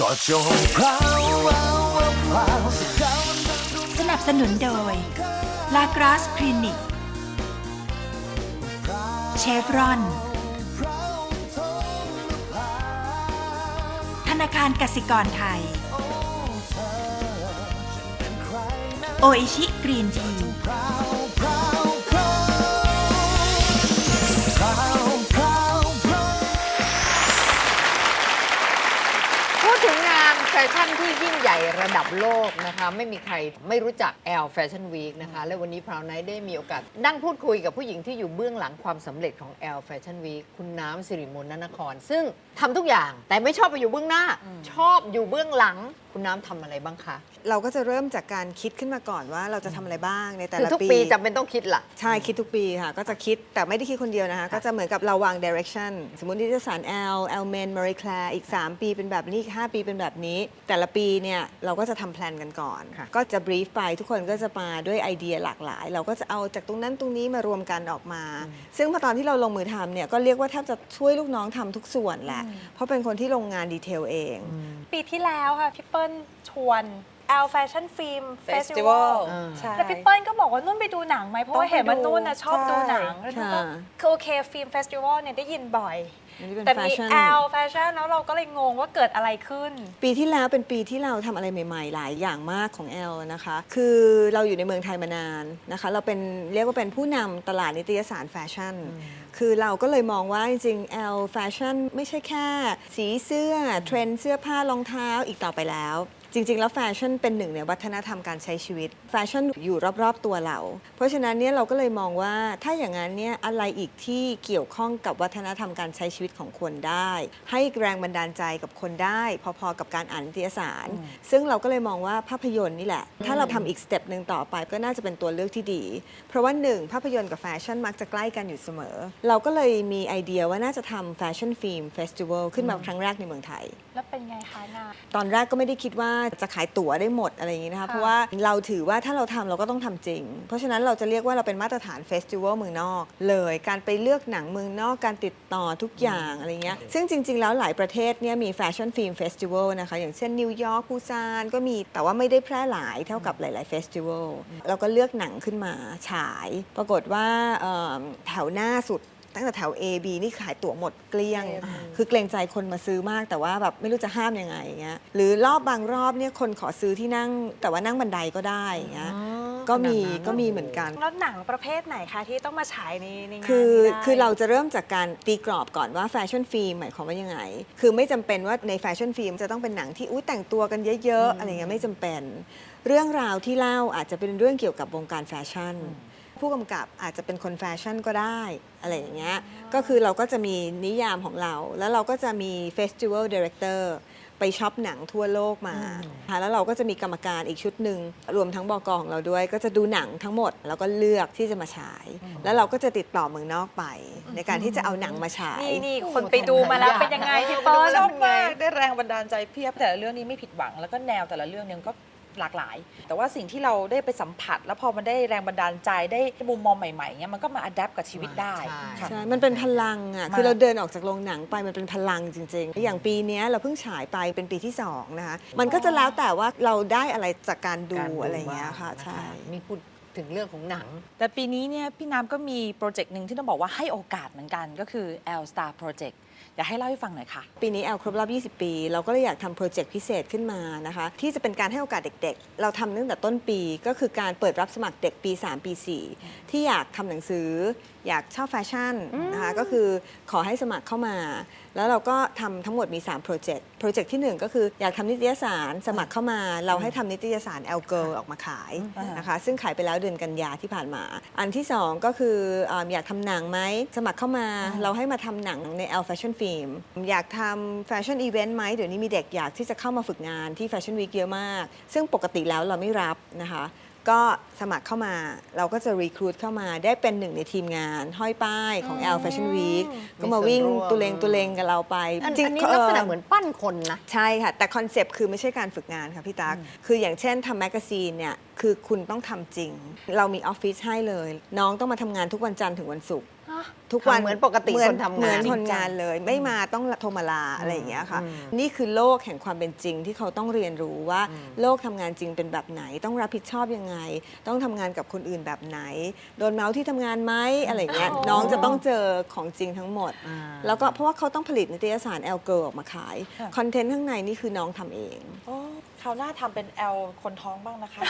ก็จงพราวพราวพราวสักครั้งสนับสนุนโดย ลากราสคลินิก เชฟรอนธนาคารกสิกรไทย โออิชิกรีนทีพราว ฟชั่นที่ยิ่งใหญ่ระดับโลกนะคะ ไม่มีใครไม่รู้จัก L Fashion Week นะคะ และวันนี้พราวไนท์ได้มีโอกาสนั่งพูดคุยกับผู้หญิงที่อยู่เบื้องหลังความสำเร็จของ L Fashion Week คุณน้ำสิริมนต์นนคร ซึ่งทำทุกอย่างแต่ไม่ชอบไปอยู่เบื้องหน้า ชอบอยู่เบื้องหลัง คุณน้ำทำอะไรบ้างคะเราก็จะเริ่มจากการคิดขึ้นมาก่อนว่าเราจะทำอะไรบ้างในแต่คือละทุกปีปีจำเป็นต้องคิดล่ะ ใช่คิดทุกปีค่ะ ก็จะคิดแต่ไม่ได้คิดคนเดียวนะคะ ก็จะเหมือนกับเราวาง direction สมมตินิตยสาร L L Men Marie Claire อีก 3 ปีเป็นแบบนี้อีก 5 ปีเป็นแบบนี้ แต่ละปีเนี่ยเราก็จะทำแพลนกันก่อน ค่ะ ก็จะ brief ไปทุกคนก็จะมาด้วยไอเดียหลากหลาย เราก็จะเอาจากตรงนั้นตรงนี้มารวมกันออกมา ซึ่งพอตอนที่เราลงมือทำเนี่ยก็เรียกว่าแทบจะช่วยลูกน้องทำทุกส่วนแหละเพราะเป็นคนที่ลงงานดีเทลเอง ปีที่แล้วค่ะพี่เปิ้ลชวน L Fashion Film Festival Festival อ่าใช่ แล้วพี่เปิ้ลก็บอกว่านุ่นไปดูหนังไหมเพราะว่าเห็นว่านุ่นนะชอบดูหนังใช่แล้วนุ่นก็ค่ะ คือโอเคฟิล์มเฟสติวัลเนี่ยได้ยินบ่อย อันนี้เป็นแต่มี fashion L Fashion แล้วเราก็เลยงงว่าเกิดอะไรขึ้น ปีที่แล้วเป็นปีที่เราทำอะไรใหม่ ๆ หลายอย่างมากของแอลนะคะ คือเราอยู่ในเมืองไทยมานานนะคะ เราเป็นเรียกว่าเป็นผู้นำตลาดนิตยสารแฟชั่น คือเราก็เลยมองว่าจริงๆแอลแฟชั่นไม่ใช่แค่ สีเสื้อเทรนด์เสื้อผ้ารองเท้าอีกต่อไปแล้ว จริง ๆ แล้วแฟชั่นเป็นหนึ่งในวัฒนธรรมการใช้ชีวิต แฟชั่นอยู่รอบ ๆ ตัวเรา เพราะฉะนั้นเนี่ยเราก็เลยมองว่าถ้าอย่างนั้นเนี่ยอะไรอีกที่เกี่ยวข้องกับวัฒนธรรมการใช้ชีวิตของคนได้ ให้แรงบันดาลใจกับคนได้ พอๆกับการอ่านนิตยสาร ซึ่งเราก็เลยมองว่าภาพยนตร์นี่แหละ ถ้าเราทำอีกสเต็ปหนึ่งต่อไปก็น่าจะเป็นตัวเลือกที่ดี เพราะว่าหนึ่งภาพยนตร์กับแฟชั่นมักจะใกล้กันอยู่เสมอ เราก็เลยมีไอเดียว่าน่าจะทำแฟชั่นฟิล์มเฟสติวัลขึ้นมาครั้งแรกในเมืองไทย แล้วเป็นไงคะงานตอนแรกก็ไม่ได้คิดว่าจะขายตั๋วได้หมดอะไรอย่างนี้นะคะค่ะเพราะว่าเราถือว่าถ้าเราทำเราก็ต้องทำจริง เพราะฉะนั้นเราจะเรียกว่าเราเป็นมาตรฐานเฟสติวัลเมืองนอก เลยการไปเลือกหนังเมืองนอกการติดต่อทุกอย่างอะไรเงี้ยซึ่งจริง ๆ แล้วหลายประเทศเนี่ยมีแฟชั่นฟิล์มเฟสติวัลนะคะอย่างเช่นนิวยอร์กปูซานก็มีแต่ว่าไม่ได้แพร่หลายเท่ากับหลาย ๆ เฟสติวัลเราก็เลือกหนังขึ้นมาฉาย ปรากฏว่าเอิ่มแถวหน้าสุด ตั้งแต่แถว A B นี่ขายตั๋วหมดเกลี้ยง คือเกรงใจคนมาซื้อมากแต่ว่าแบบไม่รู้จะห้ามยังไงอย่างเงี้ยหรือรอบบางรอบเนี่ยคนขอซื้อที่นั่ง แต่ว่านั่งบันไดก็ได้อย่างเงี้ยอ๋อก็มีขนาดนั้นก็มีเหมือนกัน แล้วหนังประเภทไหนคะที่ต้องมาฉายในในงานคือนี้ได้คือเราจะเริ่มจากการตีกรอบก่อนว่าแฟชั่นฟิล์มหมายความว่ายังไง คือไม่จำเป็นว่าในแฟชั่นฟิล์มจะต้องเป็นหนังที่อุ้ยแต่งตัวกันเยอะๆอะไรเงี้ยไม่จำเป็น เรื่องราวที่เล่าอาจจะเป็นเรื่องเกี่ยวกับวงการแฟชั่น ผู้กำกับอาจจะเป็นคนแฟชั่นก็ได้อะไรอย่างเงี้ยก็คือเราก็จะมีนิยามของเรา แล้วเราก็จะมีเฟสติวัลดีเรคเตอร์ไปช็อปหนังทั่วโลกมาค่ะแล้วเราก็จะมีกรรมการอีกชุดหนึ่งรวมทั้งบกของเราด้วย ก็จะดูหนังทั้งหมด แล้วก็เลือกที่จะมาฉาย แล้วเราก็จะติดต่อเมืองนอกไป ในการที่จะเอาหนังมาฉายนี่นี่คนไปดูมาแล้วเป็นยังไงพี่เปิ้ลชอบมากได้แรงบันดาลใจเพียบแต่ละเรื่องนี้ไม่ผิดหวังแล้วก็แนวแต่ละเรื่องเนี่ยก็ หลากหลาย แต่ว่าสิ่งที่เราได้ไปสัมผัส แล้วพอมันได้แรงบันดาลใจได้มุมมองใหม่ๆเนี่ยมันก็มาอัดแอปกับชีวิตได้ใช่ค่ะ ใช่มันเป็นพลังอะมากคือเราเดินออกจากโรงหนังไปมันเป็นพลังจริง ๆ อย่างปีเนี้ยเราเพิ่งฉายไปเป็นปีที่สองนะคะ มันก็จะแล้วแต่ว่าเราได้อะไรจากการดูการอะไรอย่างเงี้ยบ้างค่ะนใช่ มีพูดถึงเรื่องของหนัง แต่ปีนี้เนี่ยพี่น้ำก็มีโปรเจกต์หนึ่งที่ต้องบอกว่าให้โอกาสเหมือนกันก็คือ L Star Project อยากให้เล่าให้ฟังหน่อยค่ะ ปีนี้แอลครบรอบ 20 ปี เราก็เลยอยากทำโปรเจกต์พิเศษขึ้นมานะคะ ที่จะเป็นการให้โอกาสเด็กๆ เราทำตั้งแต่ต้นปีก็คือการเปิดรับสมัครเด็กปี 3 ปี 4 ที่อยากทำหนังสือ อยากชอบแฟชั่นนะคะก็คือขอให้สมัครเข้ามา แล้วเราก็ทำทั้งหมดมี3โปรเจกต์โปรเจกต์ที่ 1 ก็คืออยากทำนิตยสารสมัครเข้ามา เราให้ทำนิตยสารแอลเกิลออกมาขายนะคะซึ่งขายไปแล้วเดือนกันยาที่ผ่านมา อันที่ 2 ก็คืออ่าอยากทำหนังไหมสมัครเข้ามา เราให้มาทำหนังใน L Fashion Film อยากทำแฟชั่นอีเวนต์ไหมเดี๋ยวนี้มีเด็กอยากที่จะเข้ามาฝึกงานที่แฟชั่นวีคเยอะมาก ซึ่งปกติแล้วเราไม่รับนะคะ ก็สมัครเข้ามาเราก็จะรีครูดเข้ามาได้เป็นหนึ่งในทีมงาน ห้อยป้ายของ L Fashion Week ก็มาวิ่งมีส่วนร่วมตุเลงตุเลงกับเราไปอันจริงอันนี้ๆลักษณะเอ่อเหมือนปั้นคนนะ ใช่ค่ะ แต่คอนเซปต์คือไม่ใช่การฝึกงานค่ะพี่ตั๊กคืออย่างเช่นทำแมกกาซีนเนี่ยคือคุณต้องทำจริง เรามีออฟฟิศให้เลย น้องต้องมาทำงานทุกวันจันทร์ถึงวันศุกร์ ทุกวันทำเหมือนปกติเหมือคนทำงานเหมือนจริงคนงานเลย ไม่มาต้องโทรมาลาอะไรอย่างเงี้ยค่ะ อืมนี่คือโลกแห่งความเป็นจริงที่เขาต้องเรียนรู้ว่าโลกทำงานจริงเป็นแบบไหน ต้องรับผิดชอบยังไง ต้องทำงานกับคนอื่นแบบไหน โดนเมาส์ที่ทำงานไหมอะไรอย่างเงี้ยอ๋อน้องจะต้องเจอของจริงทั้งหมด อ่า แล้วก็เพราะว่าเขาต้องผลิตนิตยสารแอลเกิร์ออกมาขายค่ะคอนเทนต์ข้างในนี่คือน้องทำเอง โอ้ค ราวหน้าทำเป็นแอลคนท้องบ้างนะคะ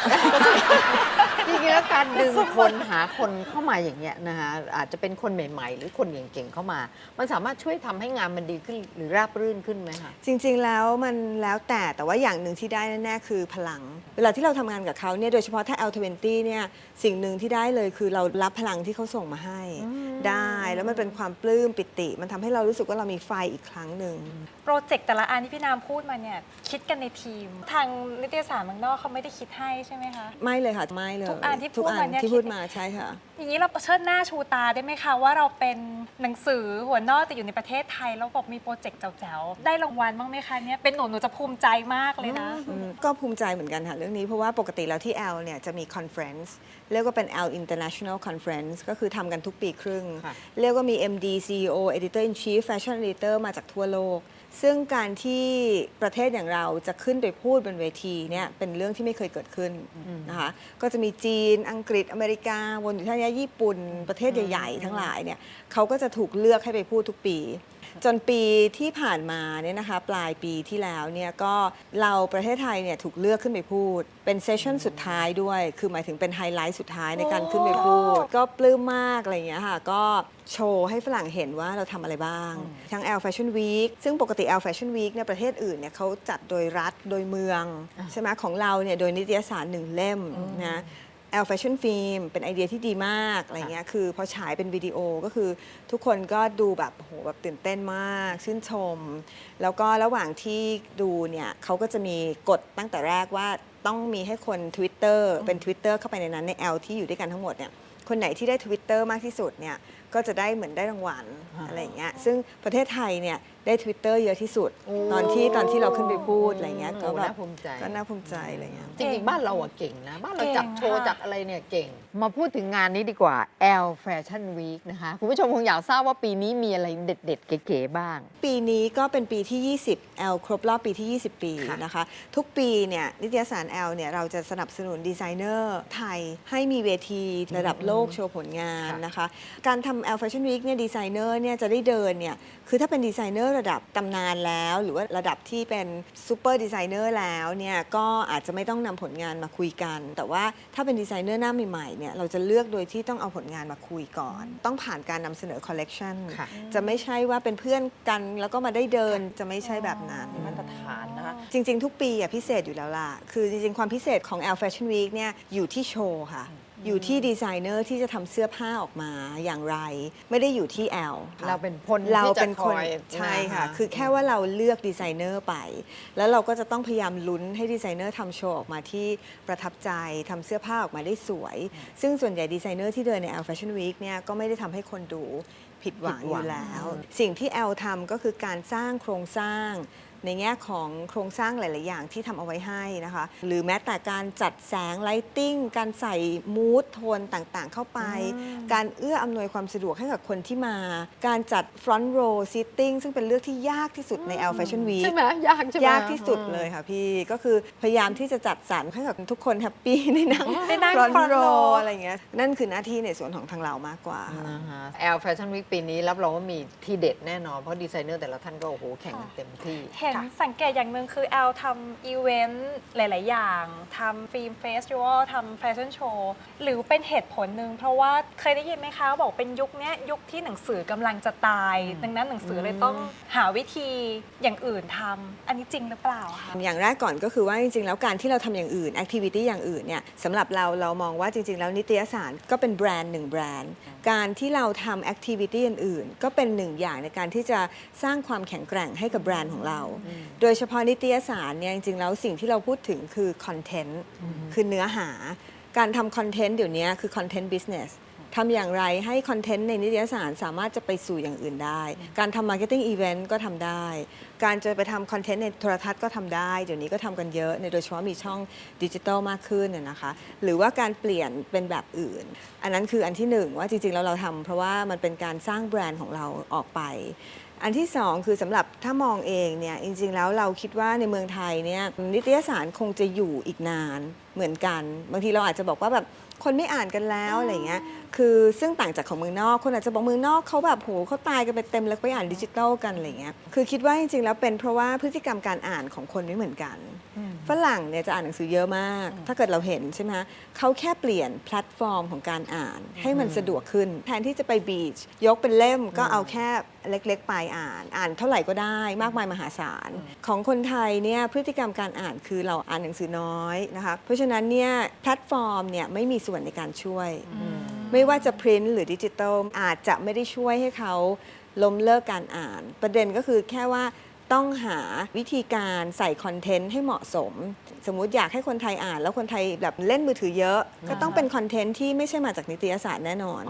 จริงๆแล้วการดึงคนหาคนเข้ามาอย่างเงี้ยนะคะอาจจะเป็นคนใหม่ ๆ หรือคนเก่งๆเข้ามา มันสามารถช่วยทำให้งานมันดีขึ้นหรือราบรื่นขึ้นไหมคะ จริงๆ แล้วมันแล้วแต่แต่ว่าอย่างหนึ่งที่ได้แน่ๆคือพลัง เวลาที่เราทำงานกับเขาเนี่ยโดยเฉพาะถ้า L20 เนี่ยสิ่งหนึ่งที่ได้เลยคือเรารับพลังที่เขาส่งมาให้ได้แล้วมันเป็นความปลื้มปิติ มันทำให้เรารู้สึกว่าเรามีไฟอีกครั้งหนึ่ง โปรเจกต์แต่ละอันที่พี่นามพูดมาเนี่ยคิดกันในทีม ทางนิตยสารเมืองนอกเขาไม่ได้คิดให้ใช่ไหมคะ ไม่เลยค่ะ ไม่เลยทุกอันที่ทุกพูดอัมานเนี่ย ที่คิดพูดมาใช่ค่ะ อย่างนี้เราเชิดหน้าชูตาได้ไหมคะ ว่าเราเป็นหนังสือหัวนอกแต่อยู่ในประเทศไทย แล้วแบบมีโปรเจกต์แจ๋วๆได้รางวัลบ้างไหมคะเนี่ยเป็นหนูหนูจะภูมิใจมากเลยนะ อืมก็ภูมิใจเหมือนกันค่ะ เรื่องนี้เพราะว่าปกติแล้วที่ L เนี่ยจะมีคอนเฟรนซ์เรียกว่าเป็น L International Conference ก็คือทำกันทุกปีครึ่ง ค่ะ เรียกว่ามี MD CEO Editor in Chief Fashion Editor มาจากทั่วโลก ซึ่งการที่ประเทศอย่างเราจะขึ้นไปพูดบนเวทีเนี่ยเป็นเรื่องที่ไม่เคยเกิดขึ้นนะคะก็จะมีจีนอังกฤษอเมริกาวนอยู่ท่านี้ญี่ปุ่น ประเทศใหญ่ๆ ทั้งหลายเนี่ยเขาก็จะถูกเลือกให้ไปพูดทุกปี จนปีที่ผ่านมาเนี่ยนะคะปลายปีที่แล้วเนี่ยก็เราประเทศไทยเนี่ยถูกเลือกขึ้นไปพูด เป็นเซสชั่นสุดท้ายด้วย คือหมายถึงเป็นไฮไลท์สุดท้ายในการขึ้นไปพูด ก็ปลื้มมากอะไรอย่างเงี้ยค่ะก็ โชว์ให้ฝรั่งเห็นว่าเราทำอะไรบ้าง ทั้ง L Fashion Week ซึ่งปกติ L Fashion Week เนี่ยประเทศอื่นเนี่ยเขาจัดโดยรัฐโดยเมือง ใช่ไหมของเราเนี่ยโดยนิตยสารหนึ่งเล่มนะแอลแฟชั่นฟิล์มเป็นไอเดียที่ดีมากอะไรเงี้ยคือพอฉายเป็นวิดีโอก็คือทุกคนก็ดูแบบโอ้โหแบบตื่นเต้นมาก ชื่นชม แล้วก็ระหว่างที่ดูเนี่ยเขาก็จะมีกฎตั้งแต่แรกว่าต้องมีให้คน Twitter เป็น Twitter เข้าไปในนั้นใน L ที่อยู่ด้วยกันทั้งหมดเนี่ยคนไหนที่ได้ Twitter มากที่สุดเนี่ยก็จะได้เหมือนได้รางวัลอะไรอย่างเงี้ยซึ่งประเทศไทยเนี่ยได้ Twitter เยอะที่สุด ตอนที่ตอนที่เราขึ้นไปพูดอะไรเงี้ยก็โอ้แบบน่าภูมิใจก็น่าภูมิใจอะไรเงี้ยจริงๆ บ้านเราอะเก่งนะ บ้านเราเก่งจัดโชว์ค่ะจัดอะไรเนี่ยเก่ง มาพูดถึงงานนี้ดีกว่า L Fashion Week นะคะ คุณผู้ชมคงอยากทราบว่าปีนี้มีอะไรเด็ด ๆ เก๋ๆบ้าง ปีนี้ก็เป็นปีที่ 20 L ครบรอบปีที่ 20 ปีค่ะนะคะ ทุกปีเนี่ยนิตยสาร L เนี่ยเราจะสนับสนุนดีไซเนอร์ไทยให้มีเวทีระดับโลกโชว์ผลงานนะคะ การทำ L Fashion Week เนี่ยดีไซเนอร์เนี่ยจะได้เดินเนี่ยคือถ้าเป็นดีไซเนอร์ระดับตำนานแล้ว หรือว่าระดับที่เป็นซูเปอร์ดีไซเนอร์แล้วเนี่ยก็อาจจะไม่ต้องนำผลงานมาคุยกัน แต่ว่าถ้าเป็นดีไซเนอร์หน้าใหม่ๆเนี่ยเราจะเลือกโดยที่ต้องเอาผลงานมาคุยก่อน ต้องผ่านการนำเสนอคอลเลกชันค่ะจะไม่ใช่ว่าเป็นเพื่อนกันแล้วก็มาได้เดินจะไม่ใช่แบบนั้น มาตรฐานนะคะ จริง ๆ ทุกปีอะพิเศษอยู่แล้วล่ะ คือจริง ๆ ความพิเศษของ L Fashion Week เนี่ยอยู่ที่โชว์ค่ะ อยู่ที่ดีไซเนอร์ที่จะทำเสื้อผ้าออกมาอย่างไร ไม่ได้อยู่ที่ L ค่ะเราเป็นคนเราที่จะเป็นคนคอยใช่ค่ะ นะคะ คือแค่ว่าเราเลือกดีไซเนอร์ไป แล้วเราก็จะต้องพยายามลุ้นให้ดีไซเนอร์ทำโชว์ออกมาที่ประทับใจทำเสื้อผ้าออกมาได้สวย ซึ่งส่วนใหญ่ดีไซเนอร์ที่เดินใน L Fashion Week เนี่ยก็ไม่ได้ทำให้คนดูผิดหวังอยู่แล้ว สิ่งที่ L ทำก็คือการสร้างโครงสร้าง ในแง่ของโครงสร้างหลาย ๆ อย่างที่ทำเอาไว้ให้นะคะ หรือแม้แต่การจัดแสงไลติ้งการใส่มูดโทนต่าง ๆ เข้าไป การเอื้ออำนวยความสะดวกให้กับคนที่มา การจัด front row seating ซึ่งเป็นเรื่องที่ยากที่สุดใน L Fashion Week ใช่ไหมยากใช่ไหมยากที่สุดเลยค่ะพี่ ก็คือพยายามที่จะจัดสรรให้กับทุกคนแฮปปี้ในนั่ง ได้นั่ง front front row row อะไรเงี้ยนั่นคือหน้าที่ในส่วนของทางเรามากกว่าค่ะนะคะ L Fashion Week ปีนี้รับรองว่ามีทีเด็ดแน่นอน เพราะดีไซเนอร์แต่ละท่านก็โอ้โหแข่งกันเต็มที่ เห็นสังเกตอย่างหนึ่งคือแอลทำอีเวนต์หลาย ๆ อย่างทำฟิล์มเฟสติวัลทำแฟชั่นโชว์หรือเป็นเหตุผลหนึ่งเพราะว่าเคยได้ยินไหมคะบอกเป็นยุคเนี้ยยุคที่หนังสือกำลังจะตาย ดังนั้นหนังสือเลยต้องหาวิธีอย่างอื่นทำอันนี้จริงหรือเปล่าคะอย่างแรกก่อนก็คือว่าจริง ๆ แล้วการที่เราทำอย่างอื่นแอคทิวิตี้อย่างอื่นเนี่ย สำหรับเราเรามองว่าจริง ๆ แล้วนิตยสารก็เป็นแบรนด์หนึ่งแบรนด์ การที่เราทำแอคทิวิตี้อื่นๆ ก็เป็นหนึ่งอย่างในการที่จะสร้างความแข็งแกร่งให้กับแบรนด์ของเรา โดยเฉพาะนิตยสารเนี่ยจริงๆแล้วสิ่งที่เราพูดถึงคือคอนเทนต์คือเนื้อหา การทำคอนเทนต์เดี๋ยวนี้คือคอนเทนต์บิสเนส ทำอย่างไรให้คอนเทนต์ในนิตยสารสามารถจะไปสู่อย่างอื่นได้ การทำมาร์เก็ตติ้งอีเวนต์ก็ทำได้ การจะไปทำคอนเทนต์ในโทรทัศน์ก็ทำได้ เดี๋ยวนี้ก็ทำกันเยอะ ในโดยเฉพาะมีช่องดิจิทัลมากขึ้นน่ะนะคะ หรือว่าการเปลี่ยนเป็นแบบอื่น อันนั้นคืออันที่หนึ่งว่าจริงๆแล้วเราทำเพราะว่ามันเป็นการสร้างแบรนด์ของเราออกไปอันที่สองคือสำหรับถ้ามองเองเนี่ยจริง ๆ แล้วเราคิดว่าในเมืองไทยเนี่ยนิตยสารคงจะอยู่อีกนานเหมือนกัน บางทีเราอาจจะบอกว่าแบบ คนไม่อ่านกันแล้วอะไรเงี้ย คือซึ่งต่างจากของเมืองนอก คนอาจจะบอกเมืองนอกเขาแบบโหเขาตายกันไปเต็มแล้วไปอ่านดิจิทัลกันอะไรเงี้ย คือคิดว่าจริงๆแล้วเป็นเพราะว่าพฤติกรรมการอ่านของคนไม่เหมือนกัน ฝรั่งเนี่ยจะอ่านหนังสือเยอะมาก ถ้าเกิดเราเห็นใช่ไหมเขาแค่เปลี่ยนแพลตฟอร์มของการอ่าน ให้มันสะดวกขึ้น แทนที่จะไปบีชยกเป็นเล่มก็เอาแค่เล็กๆ ไปอ่าน อ่านเท่าไหร่ก็ได้มากมายมหาศาล ของคนไทยเนี่ยพฤติกรรมการอ่านคือเราอ่านหนังสือน้อยนะคะเพราะฉะนั้นเนี่ยแพลตฟอร์มเนี่ยไม่มีส่วนในการช่วย ไม่ว่าจะพิมพ์หรือดิจิทัลอาจจะไม่ได้ช่วยให้เขาล้มเลิกการอ่าน ประเด็นก็คือแค่ว่า ต้องหาวิธีการใส่คอนเทนต์ให้เหมาะสม สมมุติอยากให้คนไทยอ่าน แล้วคนไทยแบบเล่นมือถือเยอะ ก็ต้องเป็นคอนเทนต์ที่ไม่ใช่มาจากนิตยสารแน่นอน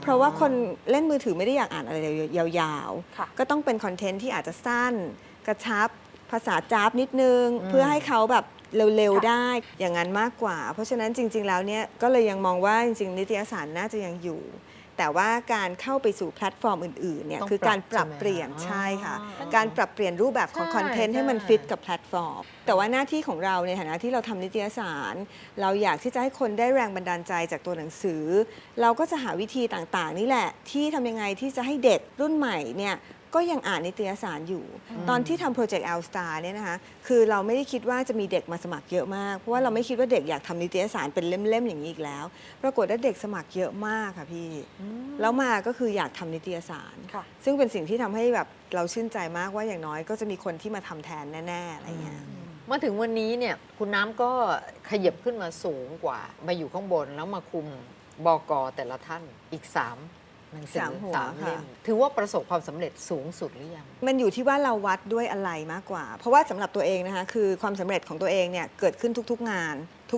เพราะว่าคนเล่นมือถือไม่ได้อยากอ่านอะไรยาวค่ะๆก็ต้องเป็นคอนเทนต์ที่อาจจะสั้น กระชับภาษาจ้าบนิดนึง เพื่อให้เขาแบบเร็ว ๆ ได้อย่างนั้นมากกว่า เพราะฉะนั้นจริง ๆ แล้วเนี่ยก็เลยยังมองว่าจริง ๆ นิตยสารน่าจะยังอยู่ แต่ว่าการเข้าไปสู่แพลตฟอร์มอื่นๆเนี่ยต้องคือการปรับปรับใช่ไหมเปลี่ยนอ๋อ ใช่ค่ะ การปรับเปลี่ยนรูปแบบของใช่คอนเทนต์ให้มันใช่ ฟิตกับแพลตฟอร์ม แต่ว่าหน้าที่ของเราในฐานะที่เราทำนิตยสาร เราอยากที่จะให้คนได้แรงบันดาลใจจากตัวหนังสือ เราก็จะหาวิธีต่างๆ นี่แหละ ที่ทำยังไงที่จะให้เด็กรุ่นใหม่เนี่ย ก็ยังอ่านนิตยสารอยู่ ตอนที่ทำโปรเจกต์ L Star เนี่ยนะคะคือเราไม่ได้คิดว่าจะมีเด็กมาสมัครเยอะมาก เพราะว่าเราไม่คิดว่าเด็กอยากทำนิตยสารเป็นเล่มๆอย่างนี้อีกแล้ว ปรากฏว่าเด็กสมัครเยอะมากค่ะพี่ แล้วมาก็คืออยากทำนิตยสารค่ะซึ่งเป็นสิ่งที่ทำให้แบบเราชื่นใจมากว่าอย่างน้อยก็จะมีคนที่มาทำแทนแน่ๆอะไรเงี้ยมาถึงวันนี้เนี่ยคุณน้ำก็ขยับขึ้นมาสูงกว่า มาอยู่ข้างบนแล้วมาคุมบกแต่ละท่านอีก 3 หนังสือสามหัวสามเล่มค่ะ ถือว่าประสบความสำเร็จสูงสุดหรือยัง มันอยู่ที่ว่าเราวัดด้วยอะไรมากกว่า เพราะว่าสำหรับตัวเองนะคะ คือความสำเร็จของตัวเองเนี่ยเกิดขึ้นทุกๆงาน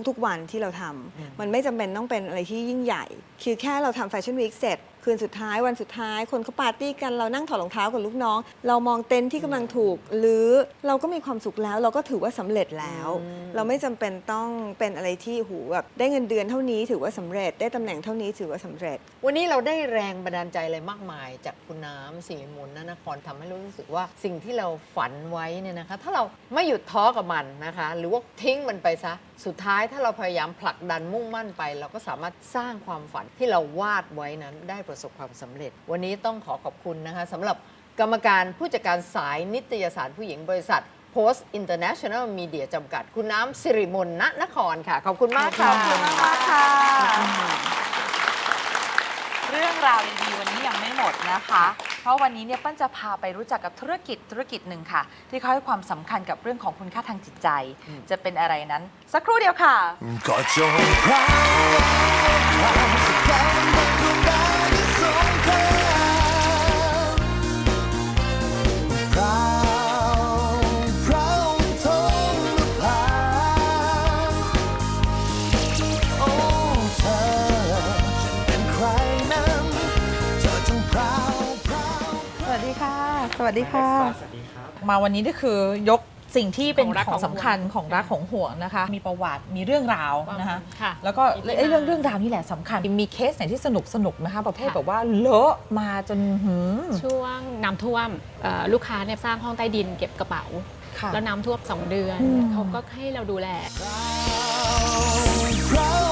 ทุกๆวันที่เราทำมันไม่จำเป็นต้องเป็นอะไรที่ยิ่งใหญ่ คือแค่เราทำแฟชั่นวีคเสร็จ คืนสุดท้ายวันสุดท้าย คนเขาปาร์ตี้กันเรานั่งถอดรองเท้ากับลูกน้อง เรามองเต็นท์ที่กำลังถูก หรือเราก็มีความสุขแล้ว เราก็ถือว่าสำเร็จแล้ว เราไม่จำเป็นต้องเป็นอะไรที่หูแบบได้เงินเดือนเท่านี้ถือว่าสำเร็จได้ตำแหน่งเท่านี้ถือว่าสำเร็จ วันนี้เราได้แรงบันดาลใจอะไรมากมาย จากคุณน้ำสิริมนต์นนครทำให้เรารู้สึกว่าสิ่งที่เราฝันไว้เนี่ยนะคะ ถ้าเราไม่หยุดท้อกับมันนะคะ หรือว่าทิ้งมันไปซะสุดท้ายถ้าเราพยายามผลักดันมุ่งมั่นไป เราก็สามารถสร้างความฝันที่เราวาดไว้นั้นได้ประสบความสำเร็จ วันนี้ต้องขอขอบคุณนะคะสำหรับกรรมการผู้จัดการสายนิตยสารผู้หญิงบริษัท Post International Media จำกัด คุณน้ำสิริมนต์ณนครค่ะ ขอบคุณมากค่ะ ขอบคุณมากๆค่ะเรื่องราวดีๆวันนี้ยังไม่หมดนะคะ เพราะวันนี้เนี่ยเปิ้ลจะพาไปรู้จักกับธุรกิจธุรกิจหนึ่งค่ะ ที่เขาให้ความสำคัญกับเรื่องของคุณค่าทางจิตใจ จะเป็นอะไรนั้น สักครู่เดียวค่ะ ก็จงพราวพราวแสดงบนดวงดาว ค่ะ สวัสดีค่ะมาวันนี้นี่คือยกสิ่งที่เป็นของรักของของสำคัญของรักของห่วงนะคะ มีประวัติมีเรื่องราวนะคะค่ะแล้วก็มีที่ไอ้เรื่องมาเรื่องราวนี่แหละสำคัญ มีเคสไหนที่สนุกสนุกนะคะ ประเภทค่ะ แบบว่าเลอะมาจนหืมช่วงน้ำท่วมเอ่อลูกค้าเนี่ยสร้างห้องใต้ดินเก็บกระเป๋า ค่ะ แล้วน้ำท่วมสองเดือน อืม เขาก็ให้เราดูแลพราว